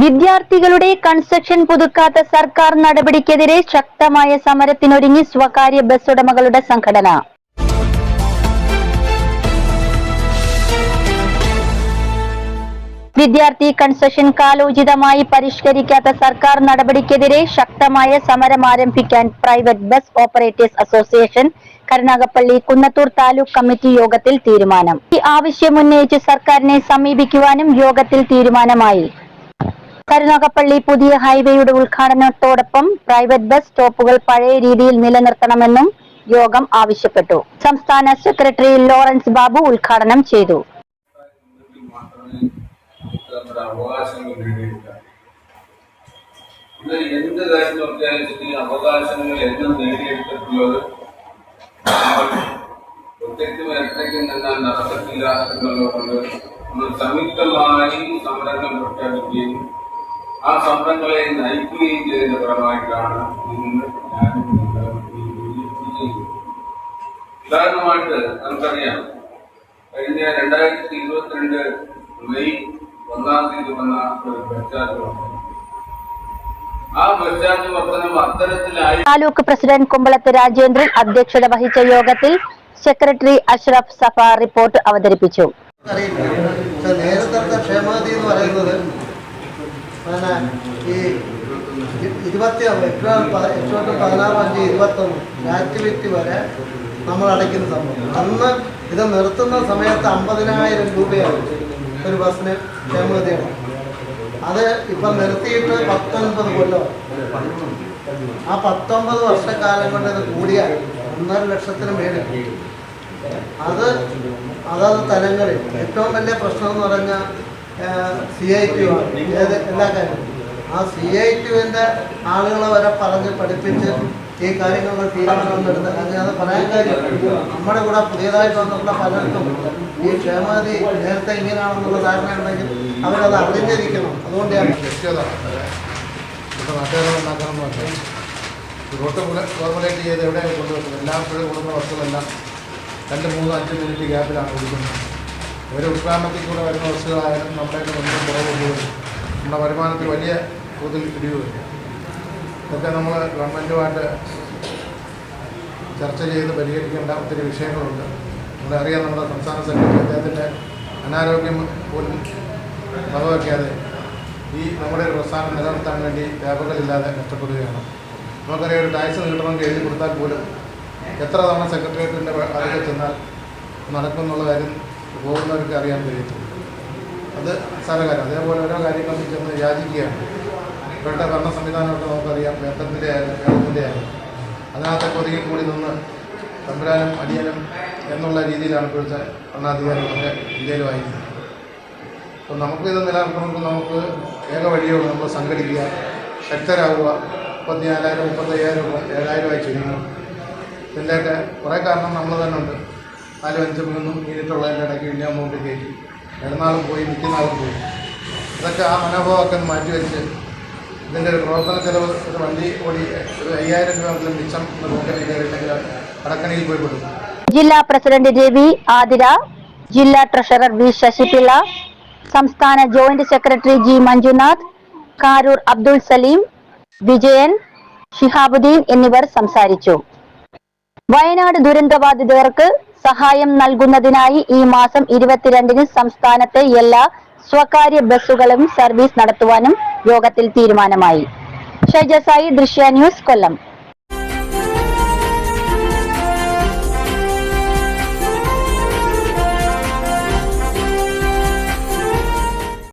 വിദ്യാർത്ഥികളുടെ കൺസ്ട്രക്ഷൻ പുതുക്കാത്ത സർക്കാർ നടപടിക്കെതിരെ ശക്തമായ സമരത്തിനൊരുങ്ങി സ്വകാര്യ ബസ് ഉടമകളുടെ സംഘടന. വിദ്യാർത്ഥി കൺസെഷൻ കാലോചിതമായി പരിഷ്കരിക്കാത്ത സർക്കാർ നടപടിക്കെതിരെ ശക്തമായ സമരം ആരംഭിക്കാൻ private bus operators association Karunagappally Kunnathur taluk committee യോഗത്തിൽ തീരുമാനം. ഈ ആവശ്യം ഉന്നയിച്ച് സർക്കാരിനെ സമീപിക്കുവാനും യോഗത്തിൽ തീരുമാനമായി. കരുനാഗപ്പള്ളി പുതിയ ഹൈവേയുടെ ഉദ്ഘാടനത്തോടൊപ്പം പ്രൈവറ്റ് ബസ് സ്റ്റോപ്പുകൾ പഴയ രീതിയിൽ നിലനിർത്തണമെന്നും യോഗം ആവശ്യപ്പെട്ടു. സംസ്ഥാന സെക്രട്ടറി ലോറൻസ് ബാബു ഉദ്ഘാടനം ചെയ്തു. എന്ത് കാര്യം നോക്കിയാലും ശരി അവകാശങ്ങൾ എന്നും നേടിയെടുത്തിട്ടുള്ളത് ഒറ്റയ്ക്കും എത്രയ്ക്കും നിന്നാൽ നടക്കത്തില്ല എന്നുള്ളതുകൊണ്ട് നമ്മൾ സംയുക്തമായി സമരങ്ങൾ പ്രഖ്യാപിക്കുകയും ആ സമരങ്ങളെ നയിക്കുകയും ചെയ്തതിന്റെ ഫലമായിട്ടാണ് ഇന്ന് ഞാനും ഉദാഹരണമായിട്ട് നമുക്കറിയാം കഴിഞ്ഞ രണ്ടായിരത്തി ഇരുപത്തിരണ്ട് മെയ് ഒന്നാം തീയതി വന്ന ഒരു പശ്ചാത്തലം താലൂക്ക് പ്രസിഡന്റ് കുമ്പളത്ത് രാജേന്ദ്രൻ അധ്യക്ഷത വഹിച്ച യോഗത്തിൽ സെക്രട്ടറി അഷ്റഫ് സഫ റിപ്പോർട്ട് അവതരിപ്പിച്ചു. നേരത്തെ എന്ന് പറയുന്നത് പിന്നെ ഈ ഇരുപത്തി എട്ട് പ- എട്ട് പതിനാറ് അഞ്ച് ഇരുപത്തൊന്ന് ആക്ടിവിറ്റി വരെ നമ്മൾ അടയ്ക്കുന്ന സംഭവം. അന്ന് ഇത് നിർത്തുന്ന സമയത്ത് അമ്പതിനായിരം രൂപയാണ് ഒരു ബസ്സിന് ക്ഷമതയാണ്. അത് ഇപ്പം നിർത്തിയിട്ട് പത്തൊൻപത് കൊല്ലം. ആ പത്തൊമ്പത് വർഷക്കാലം കൊണ്ട് ഇത് കൂടിയാൽ ഒന്നര ലക്ഷത്തിന് മേലെ അത് അതത് തലങ്ങളിൽ ഏറ്റവും വലിയ പ്രശ്നം എന്ന് പറഞ്ഞാൽ സി ഐ ടി ഏത് എല്ലാ കാര്യവും ആ സി ഐ ടിവിന്റെ ആളുകളെ വരെ പറഞ്ഞ് പഠിപ്പിച്ച് ഈ കാര്യങ്ങൾ തീരുമാനമെടുത്ത് അങ്ങനെ അത് പറയാൻ കാര്യം നമ്മുടെ കൂടെ പുതിയതായിട്ട് വന്നിട്ടുള്ള പലർക്കും ഈ ക്ഷേമതി നേരത്തെ ഇങ്ങനെയാണെന്നുള്ള ധാരണ ഉണ്ടെങ്കിൽ അവരത് അറിഞ്ഞിരിക്കണം. അതുകൊണ്ടാണ് ഫോർമുലേറ്റ് ചെയ്ത് എവിടെയാണ് കൊണ്ടുവരുന്നത്? എല്ലാവരുടെ ഇപ്പോഴും കൊടുക്കുന്ന ബസ്സുകളെല്ലാം രണ്ട് മൂന്ന് അഞ്ച് മിനിറ്റ് ഗ്യാപ്പിലാണ് ഓടിക്കുന്നത് ഒരു ഉദ്ഘാടനത്തിൽ കൂടെ വരുന്ന വസ്തുക്കളായാലും നമ്മുടെ മുന്നിൽ കുറവ് നമ്മുടെ വരുമാനത്തിൽ വലിയ തോതിൽ ഇടിവ് ഇതൊക്കെ നമ്മൾ ഗവൺമെന്റുമായിട്ട് ചർച്ച ചെയ്ത് പരിഹരിക്കേണ്ട ഒത്തിരി വിഷയങ്ങളുണ്ട്. നമ്മളറിയാം നമ്മുടെ സംസ്ഥാന സെക്രട്ടറി അദ്ദേഹത്തിന്റെ അനാരോഗ്യം പോലും വകവയ്ക്കാതെ ഈ നമ്മുടെ ഒരു പ്രസ്ഥാനം നിലനിർത്താൻ വേണ്ടി വ്യാപകമില്ലാതെ കഷ്ടപ്പെടുകയാണ്. നമുക്കറിയാം ഒരു ടാക്സ് നീട്ടണമെങ്കിൽ എഴുതി കൊടുത്താൽ പോലും എത്ര തവണ സെക്രട്ടേറിയറ്റിന്റെ അതിൽ ചെന്നാൽ നടക്കുമെന്നുള്ള കാര്യം പോകുന്നവർക്ക് അറിയാൻ കഴിയും. അത് സ്ഥലകാര്യം. അതേപോലെ ഓരോ കാര്യങ്ങളും ചെന്ന് യാചിക്കുകയാണ്. ഇപ്പോഴത്തെ ഭരണ സംവിധാനമൊക്കെ നമുക്കറിയാം. വേതനത്തിന്റെ ആയാലും കേരളത്തിന്റെ ആയാലും. അതിനകത്തൊക്കെ ഒതുങ്ങി കൂടി നിന്ന് തമ്പുരാനും അടിയനും എന്നുള്ള രീതിയിലാണ് ഇപ്പോഴത്തെ ഭരണാധികാരികളൊക്കെ ഇന്ത്യയിൽ വായിക്കുന്നത്. അപ്പോൾ നമുക്കിത് നിലനിർത്തണമെങ്കിൽ നമുക്ക് ഏക വഴിയോട് നമ്മൾ സംഘടിക്കുക ശക്തരാകുക. മുപ്പത്തിനാലായിരം മുപ്പത്തയ്യായിരം ഏഴായിരമായി ചെയ്യുന്നു ഇതിന്റെയൊക്കെ കുറേ കാരണം നമ്മൾ തന്നെ ഉണ്ട്. നാലും അഞ്ചും മൂന്നും മിനിറ്റുള്ളതിന്റെ ഇടയ്ക്ക് പിന്നെ അമൗണ്ട് കയറ്റി. ഇടനാളും പോയി നിൽക്കുന്നാളും പോയി. അതൊക്കെ ആ മനോഭാവമൊക്കെ ഒന്ന് മാറ്റിവെച്ച് ഇതിന്റെ ഒരു പ്രവർത്തന ചെലവ് ഒരു വണ്ടി ഓടി ഒരു അയ്യായിരം രൂപ മിച്ചം പോക്കറ്റിൽ കയറിയില്ലെങ്കിൽ അടക്കണിയിൽ പോയി പെടും ജില്ലാ പ്രസിഡന്റ് ജെ വി ആതിര ജില്ലാ ട്രഷറർ വി ശശിപിള്ള സംസ്ഥാന joint secretary G Manjunath Karoor Abdul Salim Vijayan Shihabuddin എന്നിവർ സംസാരിച്ചു. വയനാട് ദുരന്തബാധിതർക്ക് സഹായം നൽകുന്നതിനായി ഈ മാസം ഇരുപത്തിരണ്ടിന് സംസ്ഥാനത്തെ എല്ലാ സ്വകാര്യ ബസ്സുകളും സർവീസ് നടത്തുവാനും യോഗത്തിൽ തീരുമാനമായി. ഷൈജസായി ദൃശ്യ ന്യൂസ് കൊല്ലം.